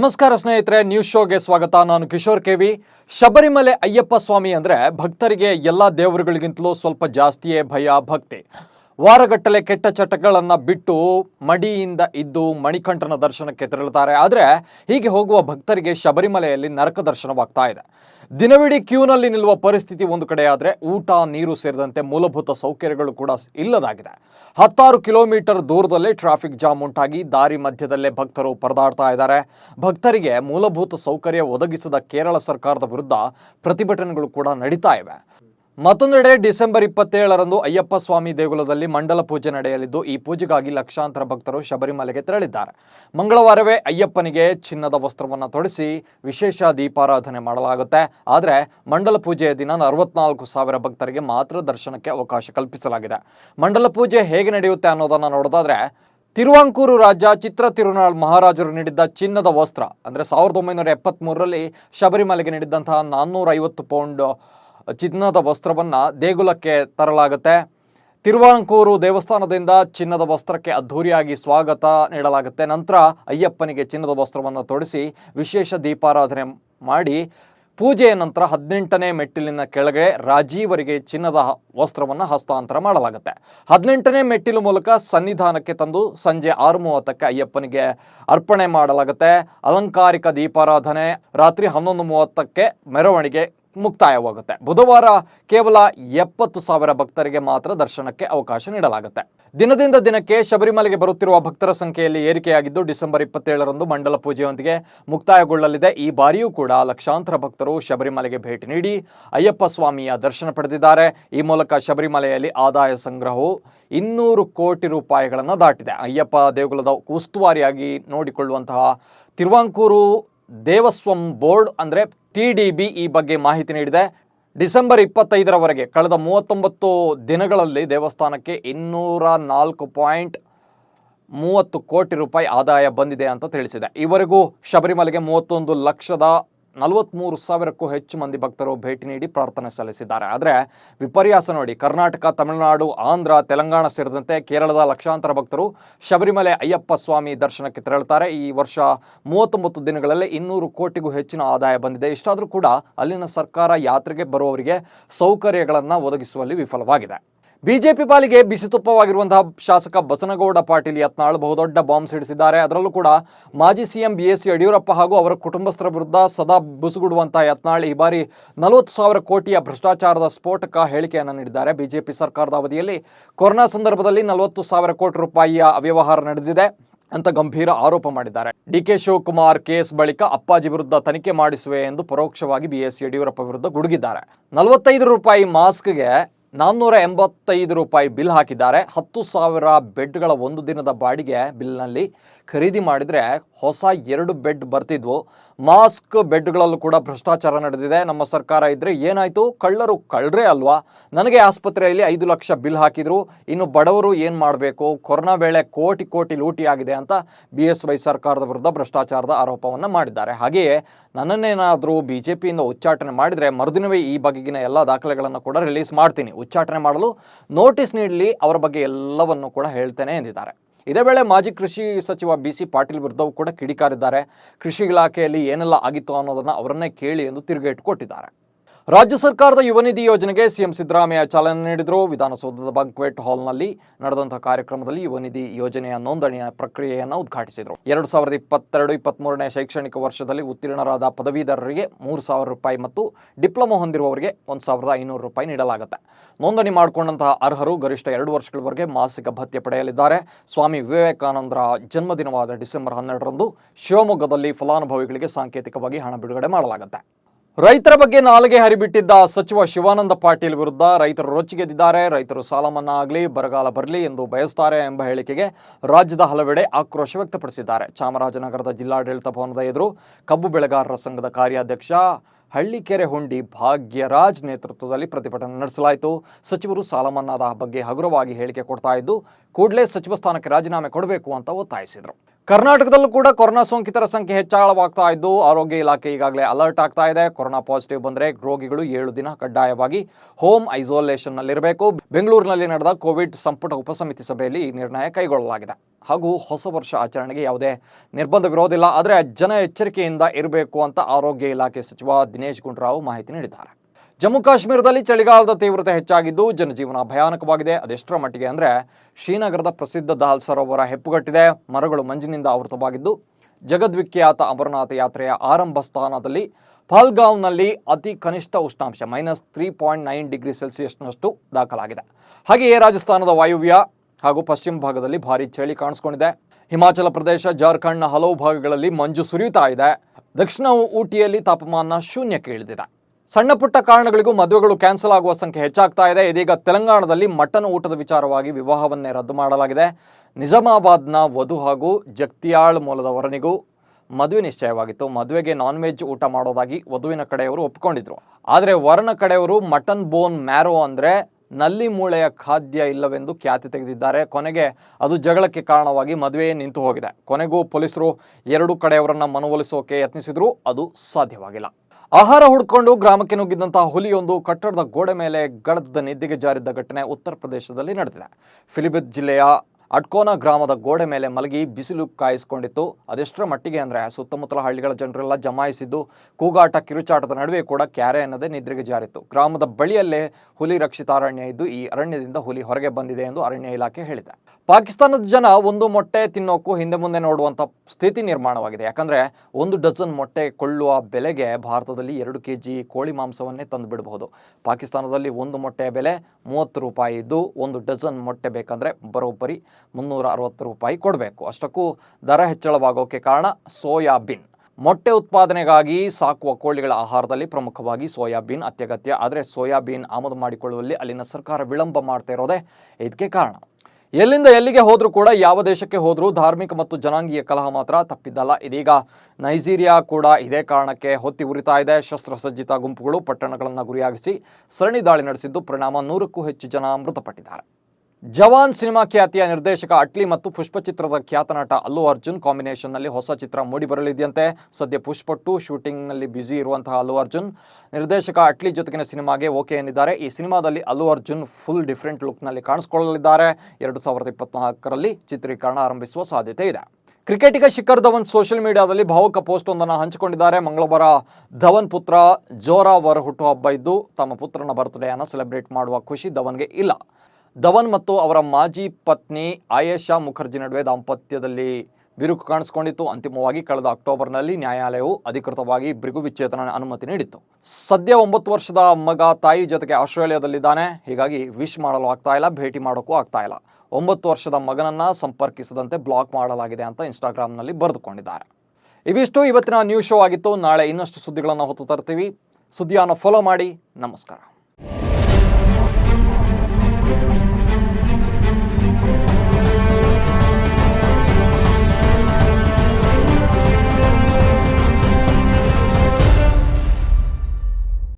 ನಮಸ್ಕಾರ ಸ್ನೇಹಿತರೆ ನ್ಯೂಸ್ ಶೋಗೆ ಸ್ವಾಗತ. ನಾನು ಕಿಶೋರ್ ಕೆವಿ ಶಬರಿಮಲೆ ಅಯ್ಯಪ್ಪ ಸ್ವಾಮಿ ಅಂದ್ರೆ ಭಕ್ತರಿಗೆ ಎಲ್ಲ ದೇವರುಗಳಿಗಿಂತಲೂ ಸ್ವಲ್ಪ ಜಾಸ್ತಿಯೇ ಭಯ, ಭಕ್ತಿ. ವಾರಗಟ್ಟಲೆ ಕೆಟ್ಟ ಚಟಗಳನ್ನು ಬಿಟ್ಟು ಮಡಿಯಿಂದ ಇದ್ದು ಮಣಿಕಂಠನ ದರ್ಶನಕ್ಕೆ ತೆರಳುತ್ತಾರೆ. ಆದರೆ ಹೀಗೆ ಹೋಗುವ ಭಕ್ತರಿಗೆ ಶಬರಿಮಲೆಯಲ್ಲಿ ನರಕ ದರ್ಶನವಾಗ್ತಾ ಇದೆ. ದಿನವಿಡೀ ಕ್ಯೂನಲ್ಲಿ ನಿಲ್ಲುವ ಪರಿಸ್ಥಿತಿ ಒಂದು ಕಡೆ ಆದರೆ ಊಟ, ನೀರು ಸೇರಿದಂತೆ ಮೂಲಭೂತ ಸೌಕರ್ಯಗಳು ಕೂಡ ಇಲ್ಲದಾಗಿದೆ. ಹತ್ತಾರು ಕಿಲೋಮೀಟರ್ ದೂರದಲ್ಲೇ ಟ್ರಾಫಿಕ್ ಜಾಮ್ ಉಂಟಾಗಿ ದಾರಿ ಮಧ್ಯದಲ್ಲೇ ಭಕ್ತರು ಪರದಾಡ್ತಾ ಇದ್ದಾರೆ. ಭಕ್ತರಿಗೆ ಮೂಲಭೂತ ಸೌಕರ್ಯ ಒದಗಿಸದ ಕೇರಳ ಸರ್ಕಾರದ ವಿರುದ್ಧ ಪ್ರತಿಭಟನೆಗಳು ಕೂಡ ನಡೀತಾ ಇವೆ. ಮತ್ತೊಂದೆಡೆ ಡಿಸೆಂಬರ್ ಇಪ್ಪತ್ತೇಳರಂದು ಅಯ್ಯಪ್ಪ ಸ್ವಾಮಿ ದೇಗುಲದಲ್ಲಿ ಮಂಡಲ ಪೂಜೆ ನಡೆಯಲಿದ್ದು, ಈ ಪೂಜೆಗಾಗಿ ಲಕ್ಷಾಂತರ ಭಕ್ತರು ಶಬರಿಮಲೆಗೆ ತೆರಳಿದ್ದಾರೆ. ಮಂಗಳವಾರವೇ ಅಯ್ಯಪ್ಪನಿಗೆ ಚಿನ್ನದ ವಸ್ತ್ರವನ್ನು ತೊಡಿಸಿ ವಿಶೇಷ ದೀಪಾರಾಧನೆ ಮಾಡಲಾಗುತ್ತೆ. ಆದರೆ ಮಂಡಲ ಪೂಜೆಯ ದಿನ ಅರವತ್ನಾಲ್ಕು ಸಾವಿರ ಭಕ್ತರಿಗೆ ಮಾತ್ರ ದರ್ಶನಕ್ಕೆ ಅವಕಾಶ ಕಲ್ಪಿಸಲಾಗಿದೆ. ಮಂಡಲ ಪೂಜೆ ಹೇಗೆ ನಡೆಯುತ್ತೆ ಅನ್ನೋದನ್ನು ನೋಡೋದಾದ್ರೆ, ತಿರುವಾಂಕೂರು ರಾಜ್ಯ ಚಿತ್ರ ತಿರುನಾಳ್ ಮಹಾರಾಜರು ನೀಡಿದ್ದ ಚಿನ್ನದ ವಸ್ತ್ರ, ಅಂದರೆ ಸಾವಿರದ ಒಂಬೈನೂರ ಎಪ್ಪತ್ತ್ಮೂರರಲ್ಲಿ ಶಬರಿಮಲೆಗೆ ನೀಡಿದ್ದಂತಹ ನಾನ್ನೂರ ಐವತ್ತು ಪೌಂಡ್ ಚಿನ್ನದ ವಸ್ತ್ರವನ್ನು ದೇಗುಲಕ್ಕೆ ತರಲಾಗುತ್ತೆ. ತಿರುವಾಂಕೂರು ದೇವಸ್ಥಾನದಿಂದ ಚಿನ್ನದ ವಸ್ತ್ರಕ್ಕೆ ಅದ್ಧೂರಿಯಾಗಿ ಸ್ವಾಗತ ನೀಡಲಾಗುತ್ತೆ. ನಂತರ ಅಯ್ಯಪ್ಪನಿಗೆ ಚಿನ್ನದ ವಸ್ತ್ರವನ್ನು ತೊಡಿಸಿ ವಿಶೇಷ ದೀಪಾರಾಧನೆ ಮಾಡಿ ಪೂಜೆಯ ನಂತರ ಹದಿನೆಂಟನೇ ಮೆಟ್ಟಿಲಿನ ಕೆಳಗೆ ರಾಜೀವರಿಗೆ ಚಿನ್ನದ ವಸ್ತ್ರವನ್ನು ಹಸ್ತಾಂತರ ಮಾಡಲಾಗುತ್ತೆ. ಹದಿನೆಂಟನೇ ಮೆಟ್ಟಿಲು ಮೂಲಕ ಸನ್ನಿಧಾನಕ್ಕೆ ತಂದು ಸಂಜೆ ಆರು ಮೂವತ್ತಕ್ಕೆ ಅಯ್ಯಪ್ಪನಿಗೆ ಅರ್ಪಣೆ ಮಾಡಲಾಗುತ್ತೆ. ಅಲಂಕಾರಿಕ ದೀಪಾರಾಧನೆ, ರಾತ್ರಿ ಹನ್ನೊಂದು ಮೂವತ್ತಕ್ಕೆ ಮೆರವಣಿಗೆ ಮುಕ್ತಾಯವಾಗುತ್ತೆ. ಬುಧವಾರ ಕೇವಲ ಎಪ್ಪತ್ತು ಸಾವಿರ ಭಕ್ತರಿಗೆ ಮಾತ್ರ ದರ್ಶನಕ್ಕೆ ಅವಕಾಶ ನೀಡಲಾಗುತ್ತೆ. ದಿನದಿಂದ ದಿನಕ್ಕೆ ಶಬರಿಮಲೆಗೆ ಬರುತ್ತಿರುವ ಭಕ್ತರ ಸಂಖ್ಯೆಯಲ್ಲಿ ಏರಿಕೆಯಾಗಿದ್ದು, ಡಿಸೆಂಬರ್ ಇಪ್ಪತ್ತೇಳರಂದು ಮಂಡಲ ಪೂಜೆಯೊಂದಿಗೆ ಮುಕ್ತಾಯಗೊಳ್ಳಲಿದೆ. ಈ ಬಾರಿಯೂ ಕೂಡ ಲಕ್ಷಾಂತರ ಭಕ್ತರು ಶಬರಿಮಲೆಗೆ ಭೇಟಿ ನೀಡಿ ಅಯ್ಯಪ್ಪ ಸ್ವಾಮಿಯ ದರ್ಶನ ಪಡೆದಿದ್ದಾರೆ. ಈ ಮೂಲಕ ಶಬರಿಮಲೆಯಲ್ಲಿ ಆದಾಯ ಸಂಗ್ರಹವು ಇನ್ನೂರು ಕೋಟಿ ರೂಪಾಯಿಗಳನ್ನು ದಾಟಿದೆ. ಅಯ್ಯಪ್ಪ ದೇಗುಲದ ಉಸ್ತುವಾರಿಯಾಗಿ ನೋಡಿಕೊಳ್ಳುವಂತಹ ತಿರುವಾಂಕೂರು ದೇವಸ್ವಂ ಬೋರ್ಡ್ ಅಂದರೆ ಟಿ ಡಿ ಬಿ ಈ ಬಗ್ಗೆ ಮಾಹಿತಿ ನೀಡಿದೆ. ಡಿಸೆಂಬರ್ ಇಪ್ಪತ್ತೈದರವರೆಗೆ ಕಳೆದ ಮೂವತ್ತೊಂಬತ್ತು ದಿನಗಳಲ್ಲಿ ದೇವಸ್ಥಾನಕ್ಕೆ ಇನ್ನೂರ ನಾಲ್ಕು ಪಾಯಿಂಟ್ ಮೂವತ್ತು ಕೋಟಿ ರೂಪಾಯಿ ಆದಾಯ ಬಂದಿದೆ ಅಂತ ತಿಳಿಸಿದೆ. ಈವರೆಗೂ ಶಬರಿಮಲೆಗೆ ಮೂವತ್ತೊಂದು ಲಕ್ಷದ ನಲವತ್ತ್ಮೂರು ಸಾವಿರಕ್ಕೂ ಹೆಚ್ಚು ಮಂದಿ ಭಕ್ತರು ಭೇಟಿ ನೀಡಿ ಪ್ರಾರ್ಥನೆ ಸಲ್ಲಿಸಿದ್ದಾರೆ. ಆದರೆ ವಿಪರ್ಯಾಸ ನೋಡಿ, ಕರ್ನಾಟಕ, ತಮಿಳುನಾಡು, ಆಂಧ್ರ, ತೆಲಂಗಾಣ ಸೇರಿದಂತೆ ಕೇರಳದ ಲಕ್ಷಾಂತರ ಭಕ್ತರು ಶಬರಿಮಲೆ ಅಯ್ಯಪ್ಪ ಸ್ವಾಮಿ ದರ್ಶನಕ್ಕೆ ತೆರಳುತ್ತಾರೆ. ಈ ವರ್ಷ ಮೂವತ್ತೊಂಬತ್ತು ದಿನಗಳಲ್ಲಿ ಇನ್ನೂರು ಕೋಟಿಗೂ ಹೆಚ್ಚಿನ ಆದಾಯ ಬಂದಿದೆ. ಇಷ್ಟಾದರೂ ಕೂಡ ಅಲ್ಲಿನ ಸರ್ಕಾರ ಯಾತ್ರೆಗೆ ಬರುವವರಿಗೆ ಸೌಕರ್ಯಗಳನ್ನು ಒದಗಿಸುವಲ್ಲಿ ವಿಫಲವಾಗಿದೆ. ಬಿಜೆಪಿ ಪಾಲಿಗೆ ಬಿಸಿ ತುಪ್ಪವಾಗಿರುವಂತಹ ಶಾಸಕ ಬಸನಗೌಡ ಪಾಟೀಲ್ ಯತ್ನಾಳ್ ಬಹುದೊಡ್ಡ ಬಾಂಬ್ ಸಿಡಿಸಿದ್ದಾರೆ. ಅದರಲ್ಲೂ ಕೂಡ ಮಾಜಿ ಸಿಎಂ ಬಿ ಎಸ್ ಯಡಿಯೂರಪ್ಪ ಹಾಗೂ ಅವರ ಕುಟುಂಬಸ್ಥರ ವಿರುದ್ಧ ಸದಾ ಬುಸುಗುಡುವಂತಹ ಯತ್ನಾಳ್ ಈ ಬಾರಿ ನಲವತ್ತು ಸಾವಿರ ಕೋಟಿಯ ಭ್ರಷ್ಟಾಚಾರದ ಸ್ಫೋಟಕ ಹೇಳಿಕೆಯನ್ನು ನೀಡಿದ್ದಾರೆ. ಬಿಜೆಪಿ ಸರ್ಕಾರದ ಅವಧಿಯಲ್ಲಿ ಕೊರೋನಾ ಸಂದರ್ಭದಲ್ಲಿ ನಲವತ್ತು ಸಾವಿರ ಕೋಟಿ ರೂಪಾಯಿಯ ಅವ್ಯವಹಾರ ನಡೆದಿದೆ ಅಂತ ಗಂಭೀರ ಆರೋಪ ಮಾಡಿದ್ದಾರೆ. ಡಿ ಕೆ ಶಿವಕುಮಾರ್ ಕೇಸ್ ಬಳಿಕ ಅಪ್ಪಾಜಿ ವಿರುದ್ಧ ತನಿಖೆ ಮಾಡಿಸುವೆ ಎಂದು ಪರೋಕ್ಷವಾಗಿ ಬಿ ಎಸ್ ಯಡಿಯೂರಪ್ಪ ವಿರುದ್ಧ ಗುಡುಗಿದ್ದಾರೆ. ನಲವತ್ತೈದು ರೂಪಾಯಿ ಮಾಸ್ಕ್ಗೆ ನಾನ್ನೂರ ಎಂಬತ್ತೈದು ರೂಪಾಯಿ ಬಿಲ್ ಹಾಕಿದ್ದಾರೆ. ಹತ್ತು ಸಾವಿರ ಬೆಡ್ಗಳ ಒಂದು ದಿನದ ಬಾಡಿಗೆ ಬಿಲ್ನಲ್ಲಿ ಖರೀದಿ ಮಾಡಿದರೆ ಹೊಸ ಎರಡು ಬೆಡ್ ಬರ್ತಿದ್ವು. ಮಾಸ್ಕ್ ಬೆಡ್ಗಳಲ್ಲೂ ಕೂಡ ಭ್ರಷ್ಟಾಚಾರ ನಡೆದಿದೆ. ನಮ್ಮ ಸರ್ಕಾರ ಇದ್ದರೆ ಏನಾಯಿತು? ಕಳ್ಳರು ಕಳ್ಳರೇ ಅಲ್ವಾ? ನನಗೆ ಆಸ್ಪತ್ರೆಯಲ್ಲಿ ಐದು ಲಕ್ಷ ಬಿಲ್ ಹಾಕಿದರು. ಇನ್ನು ಬಡವರು ಏನು ಮಾಡಬೇಕು? ಕೊರೋನಾ ವೇಳೆ ಕೋಟಿ ಕೋಟಿ ಲೂಟಿ ಆಗಿದೆ ಅಂತ ಬಿ ಎಸ್ ವೈ ಸರ್ಕಾರದ ವಿರುದ್ಧ ಭ್ರಷ್ಟಾಚಾರದ ಆರೋಪವನ್ನು ಮಾಡಿದ್ದಾರೆ. ಹಾಗೆಯೇ ನನ್ನನ್ನೇನಾದರೂ ಬಿ ಜೆ ಪಿಯಿಂದ ಉಚ್ಚಾಟನೆ ಮಾಡಿದರೆ ಮರುದಿನವೇ ಈ ಬಗೆಗಿನ ಎಲ್ಲ ದಾಖಲೆಗಳನ್ನು ಕೂಡ ರಿಲೀಸ್ ಮಾಡ್ತೀನಿ. ಉಚ್ಚಾಟನೆ ಮಾಡಲು ನೋಟಿಸ್ ನೀಡಲಿ, ಅವರ ಬಗ್ಗೆ ಎಲ್ಲವನ್ನು ಕೂಡ ಹೇಳ್ತೇನೆ ಎಂದಿದ್ದಾರೆ. ಇದೇ ವೇಳೆ ಮಾಜಿ ಕೃಷಿ ಸಚಿವ ಬಿ ಸಿ ಪಾಟೀಲ್ ವಿರುದ್ಧವೂ ಕೂಡ ಕಿಡಿಕಾರಿದ್ದಾರೆ. ಕೃಷಿ ಇಲಾಖೆಯಲ್ಲಿ ಏನೆಲ್ಲ ಆಗಿತ್ತು ಅನ್ನೋದನ್ನು ಅವರನ್ನೇ ಕೇಳಿ ಎಂದು ತಿರುಗೇಟು ಕೊಟ್ಟಿದ್ದಾರೆ. ರಾಜ್ಯ ಸರ್ಕಾರದ ಯುವ ನಿಧಿ ಯೋಜನೆಗೆ ಸಿಎಂ ಸಿದ್ದರಾಮಯ್ಯ ಚಾಲನೆ ನೀಡಿದರು. ವಿಧಾನಸೌಧದ ಬಂಕ್ವೆಟ್ ಹಾಲ್ನಲ್ಲಿ ನಡೆದಂತಹ ಕಾರ್ಯಕ್ರಮದಲ್ಲಿ ಯುವ ನಿಧಿ ಯೋಜನೆಯ ನೋಂದಣಿಯ ಪ್ರಕ್ರಿಯೆಯನ್ನು ಉದ್ಘಾಟಿಸಿದರು. ಎರಡು ಸಾವಿರದ ಇಪ್ಪತ್ತೆರಡು ಇಪ್ಪತ್ತ್ಮೂರನೇ ಶೈಕ್ಷಣಿಕ ವರ್ಷದಲ್ಲಿ ಉತ್ತೀರ್ಣರಾದ ಪದವೀಧರರಿಗೆ ಮೂರು ಸಾವಿರ ರೂಪಾಯಿ ಮತ್ತು ಡಿಪ್ಲೊಮೊ ಹೊಂದಿರುವವರಿಗೆ ಒಂದು ಸಾವಿರದ ಐನೂರು ರೂಪಾಯಿ ನೀಡಲಾಗುತ್ತೆ. ನೋಂದಣಿ ಮಾಡಿಕೊಂಡಂತಹ ಅರ್ಹರು ಗರಿಷ್ಠ ಎರಡು ವರ್ಷಗಳವರೆಗೆ ಮಾಸಿಕ ಭತ್ಯೆ ಪಡೆಯಲಿದ್ದಾರೆ. ಸ್ವಾಮಿ ವಿವೇಕಾನಂದರ ಜನ್ಮದಿನವಾದ ಡಿಸೆಂಬರ್ ಹನ್ನೆರಡರಂದು ಶಿವಮೊಗ್ಗದಲ್ಲಿ ಫಲಾನುಭವಿಗಳಿಗೆ ಸಾಂಕೇತಿಕವಾಗಿ ಹಣ ಬಿಡುಗಡೆ ಮಾಡಲಾಗುತ್ತೆ. ರೈತರ ಬಗ್ಗೆ ನಾಲಿಗೆ ಹರಿಬಿಟ್ಟಿದ್ದ ಸಚಿವ ಶಿವಾನಂದ ಪಾಟೀಲ್ ವಿರುದ್ಧ ರೈತರು ರೊಚ್ಚಿಗೆದ್ದಿದ್ದಾರೆ. ರೈತರು ಸಾಲ ಮನ್ನಾ ಆಗಲಿ, ಬರಗಾಲ ಬರಲಿ ಎಂದು ಬಯಸ್ತಾರೆ ಎಂಬ ಹೇಳಿಕೆಗೆ ರಾಜ್ಯದ ಹಲವೆಡೆ ಆಕ್ರೋಶ ವ್ಯಕ್ತಪಡಿಸಿದ್ದಾರೆ. ಚಾಮರಾಜನಗರದ ಜಿಲ್ಲಾಡಳಿತ ಭವನದ ಎದುರು ಕಬ್ಬು ಬೆಳೆಗಾರರ ಸಂಘದ ಕಾರ್ಯಾಧ್ಯಕ್ಷ ಹಳ್ಳಿಕೆರೆ ಹುಂಡಿ ಭಾಗ್ಯರಾಜ್ ನೇತೃತ್ವದಲ್ಲಿ ಪ್ರತಿಭಟನೆ ನಡೆಸಲಾಯಿತು. ಸಚಿವರು ಸಾಲ ಮನ್ನಾದ ಬಗ್ಗೆ ಹಗುರವಾಗಿ ಹೇಳಿಕೆ ಕೊಡ್ತಾ ಇದ್ದು, ಕೂಡಲೇ ಸಚಿವ ಸ್ಥಾನಕ್ಕೆ ರಾಜೀನಾಮೆ ಕೊಡಬೇಕು ಅಂತ ಒತ್ತಾಯಿಸಿದರು. ಕರ್ನಾಟಕದಲ್ಲೂ ಕೂಡ ಕೊರೋನಾ ಸೋಂಕಿತರ ಸಂಖ್ಯೆ ಹೆಚ್ಚಳವಾಗ್ತಾ ಇದ್ದು ಆರೋಗ್ಯ ಇಲಾಖೆ ಈಗಾಗಲೇ ಅಲರ್ಟ್ ಆಗ್ತಾ ಇದೆ. ಕೊರೋನಾ ಪಾಸಿಟಿವ್ ಬಂದರೆ ರೋಗಿಗಳು ಏಳು ದಿನ ಕಡ್ಡಾಯವಾಗಿ ಹೋಮ್ ಐಸೋಲೇಷನ್ನಲ್ಲಿರಬೇಕು. ಬೆಂಗಳೂರಿನಲ್ಲಿ ನಡೆದ ಕೋವಿಡ್ ಸಂಪುಟ ಉಪಸಮಿತಿ ಸಭೆಯಲ್ಲಿ ಈ ನಿರ್ಣಯ ಕೈಗೊಳ್ಳಲಾಗಿದೆ. ಹಾಗೂ ಹೊಸ ವರ್ಷ ಆಚರಣೆಗೆ ಯಾವುದೇ ನಿರ್ಬಂಧವಿರೋದಿಲ್ಲ ಆದರೆ ಜನ ಎಚ್ಚರಿಕೆಯಿಂದ ಇರಬೇಕು ಅಂತ ಆರೋಗ್ಯ ಇಲಾಖೆ ಸಚಿವ ದಿನೇಶ್ ಗುಂಡೂರಾವ್ ಮಾಹಿತಿ ನೀಡಿದ್ದಾರೆ. ಜಮ್ಮು ಕಾಶ್ಮೀರದಲ್ಲಿ ಚಳಿಗಾಲದ ತೀವ್ರತೆ ಹೆಚ್ಚಾಗಿದ್ದು ಜನಜೀವನ ಭಯಾನಕವಾಗಿದೆ. ಅದೆಷ್ಟರ ಮಟ್ಟಿಗೆ ಅಂದರೆ ಶ್ರೀನಗರದ ಪ್ರಸಿದ್ಧ ದಾಲ್ ಸರೋವರ ಹೆಪ್ಪುಗಟ್ಟಿದೆ. ಮರಗಳು ಮಂಜಿನಿಂದ ಆವೃತವಾಗಿದ್ದು ಜಗದ್ವಿಖ್ಯಾತ ಅಮರನಾಥ ಯಾತ್ರೆಯ ಆರಂಭ ಸ್ಥಾನದಲ್ಲಿ ಫಾಲ್ಗಾವ್ನಲ್ಲಿ ಅತಿ ಕನಿಷ್ಠ ಉಷ್ಣಾಂಶ minus three point nine degree ಸೆಲ್ಸಿಯಸ್ನಷ್ಟು ದಾಖಲಾಗಿದೆ. ಹಾಗೆಯೇ ರಾಜಸ್ಥಾನದ ವಾಯುವ್ಯ ಹಾಗೂ ಪಶ್ಚಿಮ ಭಾಗದಲ್ಲಿ ಭಾರಿ ಚಳಿ ಕಾಣಿಸ್ಕೊಂಡಿದೆ. ಹಿಮಾಚಲ ಪ್ರದೇಶ, ಜಾರ್ಖಂಡ್ನ ಹಲವು ಭಾಗಗಳಲ್ಲಿ ಮಂಜು ಸುರಿಯುತ್ತಾ ಇದೆ. ದಕ್ಷಿಣ ಊಟಿಯಲ್ಲಿ ತಾಪಮಾನ ಶೂನ್ಯಕ್ಕೆ ಇಳಿದಿದೆ. ಸಣ್ಣ ಪುಟ್ಟ ಕಾರಣಗಳಿಗೂ ಮದುವೆಗಳು ಕ್ಯಾನ್ಸಲ್ ಆಗುವ ಸಂಖ್ಯೆ ಹೆಚ್ಚಾಗ್ತಾ ಇದೆ. ಇದೀಗ ತೆಲಂಗಾಣದಲ್ಲಿ ಮಟನ್ ಊಟದ ವಿಚಾರವಾಗಿ ವಿವಾಹವನ್ನೇ ರದ್ದು ಮಾಡಲಾಗಿದೆ. ನಿಜಾಮಾಬಾದ್ನ ವಧು ಹಾಗೂ ಜಗ್ತಿಯಾಳ್ ಮೂಲದ ವರನಿಗೂ ಮದುವೆ ನಿಶ್ಚಯವಾಗಿತ್ತು. ಮದುವೆಗೆ ನಾನ್ ವೆಜ್ ಊಟ ಮಾಡೋದಾಗಿ ವಧುವಿನ ಕಡೆಯವರು ಒಪ್ಪಿಕೊಂಡಿದ್ರು ಆದರೆ ವರನ ಕಡೆಯವರು ಮಟನ್ ಬೋನ್ ಮ್ಯಾರೋ ಅಂದರೆ ನಲ್ಲಿ ಮೂಳೆಯ ಖಾದ್ಯ ಇಲ್ಲವೆಂದು ಖ್ಯಾತಿ ತೆಗೆದಿದ್ದಾರೆ. ಕೊನೆಗೆ ಅದು ಜಗಳಕ್ಕೆ ಕಾರಣವಾಗಿ ಮದುವೆಯೇ ನಿಂತು ಹೋಗಿದೆ. ಕೊನೆಗೂ ಪೊಲೀಸರು ಎರಡು ಕಡೆಯವರನ್ನು ಮನವೊಲಿಸೋಕೆ ಯತ್ನಿಸಿದರೂ ಅದು ಸಾಧ್ಯವಾಗಿಲ್ಲ. ಆಹಾರ ಹುಡ್ಕೊಂಡು ಗ್ರಾಮಕ್ಕೆ ನುಗ್ಗಿದ್ದಂತಹ ಹುಲಿಯೊಂದು ಕಟ್ಟಡದ ಗೋಡೆ ಮೇಲೆ ಗಡದ ನಿದ್ದೆಗೆ ಜಾರಿದ್ದ ಘಟನೆ ಉತ್ತರ ಪ್ರದೇಶದಲ್ಲಿ ನಡೆದಿದೆ. ಫಿಲಿಬಿತ್ ಜಿಲ್ಲೆಯ ಅಟ್ಕೋನ ಗ್ರಾಮದ ಗೋಡೆ ಮೇಲೆ ಮಲಗಿ ಬಿಸಿಲು ಕಾಯಿಸಿಕೊಂಡಿತ್ತು. ಅದೆಷ್ಟರ ಮಟ್ಟಿಗೆ ಅಂದರೆ ಸುತ್ತಮುತ್ತಲ ಹಳ್ಳಿಗಳ ಜನರೆಲ್ಲ ಜಮಾಯಿಸಿದ್ದು, ಕೂಗಾಟ, ಕಿರುಚಾಟದ ನಡುವೆ ಕೂಡ ಕ್ಯಾರೆ ಅನ್ನದೇ ನಿದ್ರೆಗೆ ಜಾರಿತ್ತು. ಗ್ರಾಮದ ಬಳಿಯಲ್ಲೇ ಹುಲಿ ರಕ್ಷಿತ ಅರಣ್ಯ ಇದ್ದು, ಈ ಅರಣ್ಯದಿಂದ ಹುಲಿ ಹೊರಗೆ ಬಂದಿದೆ ಎಂದು ಅರಣ್ಯ ಇಲಾಖೆ ಹೇಳಿದೆ. ಪಾಕಿಸ್ತಾನದ ಜನ ಒಂದು ಮೊಟ್ಟೆ ತಿನ್ನೋಕ್ಕೂ ಹಿಂದೆ ಮುಂದೆ ನೋಡುವಂಥ ಸ್ಥಿತಿ ನಿರ್ಮಾಣವಾಗಿದೆ. ಯಾಕಂದರೆ ಒಂದು ಡಜನ್ ಮೊಟ್ಟೆ ಕೊಳ್ಳುವ ಬೆಲೆಗೆ ಭಾರತದಲ್ಲಿ ಎರಡು ಕೆ ಜಿ ಕೋಳಿ ಮಾಂಸವನ್ನೇ ತಂದು ಬಿಡಬಹುದು. ಪಾಕಿಸ್ತಾನದಲ್ಲಿ ಒಂದು ಮೊಟ್ಟೆಯ ಬೆಲೆ ಮೂವತ್ತು ರೂಪಾಯಿ ಇದ್ದು, ಒಂದು ಡಜನ್ ಮೊಟ್ಟೆ ಬೇಕಂದರೆ ಬರೋಬ್ಬರಿ ಮುನ್ನೂರ ಅರವತ್ತು ರೂಪಾಯಿ ಕೊಡಬೇಕು. ಅಷ್ಟಕ್ಕೂ ದರ ಹೆಚ್ಚಳವಾಗೋಕ್ಕೆ ಕಾರಣ ಸೋಯಾಬೀನ್. ಮೊಟ್ಟೆ ಉತ್ಪಾದನೆಗಾಗಿ ಸಾಕುವ ಕೋಳಿಗಳ ಆಹಾರದಲ್ಲಿ ಪ್ರಮುಖವಾಗಿ ಸೋಯಾಬೀನ್ ಅತ್ಯಗತ್ಯ. ಆದರೆ ಸೋಯಾಬೀನ್ ಆಮದು ಮಾಡಿಕೊಳ್ಳುವಲ್ಲಿ ಅಲ್ಲಿನ ಸರ್ಕಾರ ವಿಳಂಬ ಮಾಡ್ತಾ ಇರೋದೇ ಇದಕ್ಕೆ ಕಾರಣ. ಎಲ್ಲಿಂದ ಎಲ್ಲಿಗೆ ಹೋದರೂ ಕೂಡ ಯಾವ ದೇಶಕ್ಕೆ ಹೋದರೂ ಧಾರ್ಮಿಕ ಮತ್ತು ಜನಾಂಗೀಯ ಕಲಹ ಮಾತ್ರ ತಪ್ಪಿದ್ದಲ್ಲ. ಇದೀಗ ನೈಜೀರಿಯಾ ಕೂಡ ಇದೇ ಕಾರಣಕ್ಕೆ ಹೊತ್ತಿ ಉರಿತಾ ಇದೆ. ಶಸ್ತ್ರಸಜ್ಜಿತ ಗುಂಪುಗಳು ಪಟ್ಟಣಗಳನ್ನು ಗುರಿಯಾಗಿಸಿ ಸರಣಿ ದಾಳಿ ನಡೆಸಿದ್ದು. ಪರಿಣಾಮ ನೂರಕ್ಕೂ ಹೆಚ್ಚು ಜನ ಮೃತಪಟ್ಟಿದ್ದಾರೆ. ಜವಾನ್ ಸಿನಿಮಾ ಖ್ಯಾತಿಯ ನಿರ್ದೇಶಕ ಅಟ್ಲಿ ಮತ್ತು ಪುಷ್ಪ ಚಿತ್ರದ ಖ್ಯಾತ ನಟ ಅಲ್ಲು ಅರ್ಜುನ್ ಕಾಂಬಿನೇಷನ್ನಲ್ಲಿ ಹೊಸ ಚಿತ್ರ ಮೂಡಿ ಬರಲಿದೆಯಂತೆ. ಸದ್ಯ ಪುಷ್ಪ ಟು ಶೂಟಿಂಗ್ನಲ್ಲಿ ಬ್ಯುಸಿ ಇರುವಂತಹ ಅಲ್ಲು ಅರ್ಜುನ್. ನಿರ್ದೇಶಕ ಅಟ್ಲಿ ಜೊತೆಗಿನ ಸಿನಿಮಾಗೆ ಓಕೆ ಎಂದಿದ್ದಾರೆ. ಈ ಸಿನಿಮಾದಲ್ಲಿ ಅಲ್ಲು ಅರ್ಜುನ್ ಫುಲ್ ಡಿಫ್ರೆಂಟ್ ಲುಕ್ನಲ್ಲಿ ಕಾಣಿಸಿಕೊಳ್ಳಲಿದ್ದಾರೆ. ಎರಡು ಸಾವಿರದ ಇಪ್ಪತ್ನಾಲ್ಕರಲ್ಲಿ ಚಿತ್ರೀಕರಣ ಆರಂಭಿಸುವ ಸಾಧ್ಯತೆ ಇದೆ. ಕ್ರಿಕೆಟಿಗ ಶಿಖರ್ ಧವನ್ ಸೋಷಿಯಲ್ ಮೀಡಿಯಾದಲ್ಲಿ ಭಾವುಕ ಪೋಸ್ಟ್ ಒಂದನ್ನು ಹಂಚಿಕೊಂಡಿದ್ದಾರೆ. ಮಂಗಳವಾರ ಧವನ್ ಪುತ್ರ ಜೋರಾ ಅವರ ಹುಟ್ಟುಹಬ್ಬ ಇದ್ದು, ತಮ್ಮ ಪುತ್ರನ ಬರ್ತ್ಡೇಯನ್ನು ಸೆಲೆಬ್ರೇಟ್ ಮಾಡುವ ಖುಷಿ ಧವನ್ಗೆ ಇಲ್ಲ. ಧವನ್ ಮತ್ತು ಅವರ ಮಾಜಿ ಪತ್ನಿ ಆಯೇಷಾ ಮುಖರ್ಜಿ ನಡುವೆ ದಾಂಪತ್ಯದಲ್ಲಿ ಬಿರುಕು ಕಾಣಿಸಿಕೊಂಡಿತ್ತು. ಅಂತಿಮವಾಗಿ ಕಳೆದ ಅಕ್ಟೋಬರ್ನಲ್ಲಿ ನ್ಯಾಯಾಲಯವು ಅಧಿಕೃತವಾಗಿ ಇಬ್ಬರಿಗೂ ವಿಚ್ಛೇದನ ಅನುಮತಿ ನೀಡಿತ್ತು. ಸದ್ಯ ಒಂಬತ್ತು ವರ್ಷದ ಮಗ ತಾಯಿ ಜೊತೆಗೆ ಆಸ್ಟ್ರೇಲಿಯಾದಲ್ಲಿದ್ದಾನೆ. ಹೀಗಾಗಿ ವಿಶ್ ಮಾಡಲು ಆಗ್ತಾ ಇಲ್ಲ, ಭೇಟಿ ಮಾಡೋಕ್ಕೂ ಆಗ್ತಾ ಇಲ್ಲ. ಒಂಬತ್ತು ವರ್ಷದ ಮಗನನ್ನು ಸಂಪರ್ಕಿಸದಂತೆ ಬ್ಲಾಕ್ ಮಾಡಲಾಗಿದೆ ಅಂತ ಇನ್ಸ್ಟಾಗ್ರಾಮ್ನಲ್ಲಿ ಬರೆದುಕೊಂಡಿದ್ದಾರೆ. ಇವಿಷ್ಟು ಇವತ್ತಿನ ನ್ಯೂಸ್ ಶೋ ಆಗಿತ್ತು. ನಾಳೆ ಇನ್ನಷ್ಟು ಸುದ್ದಿಗಳನ್ನು ಹೊತ್ತು ತರ್ತೀವಿ. ಸುದ್ದಿಯನ್ನು ಫಾಲೋ ಮಾಡಿ. ನಮಸ್ಕಾರ.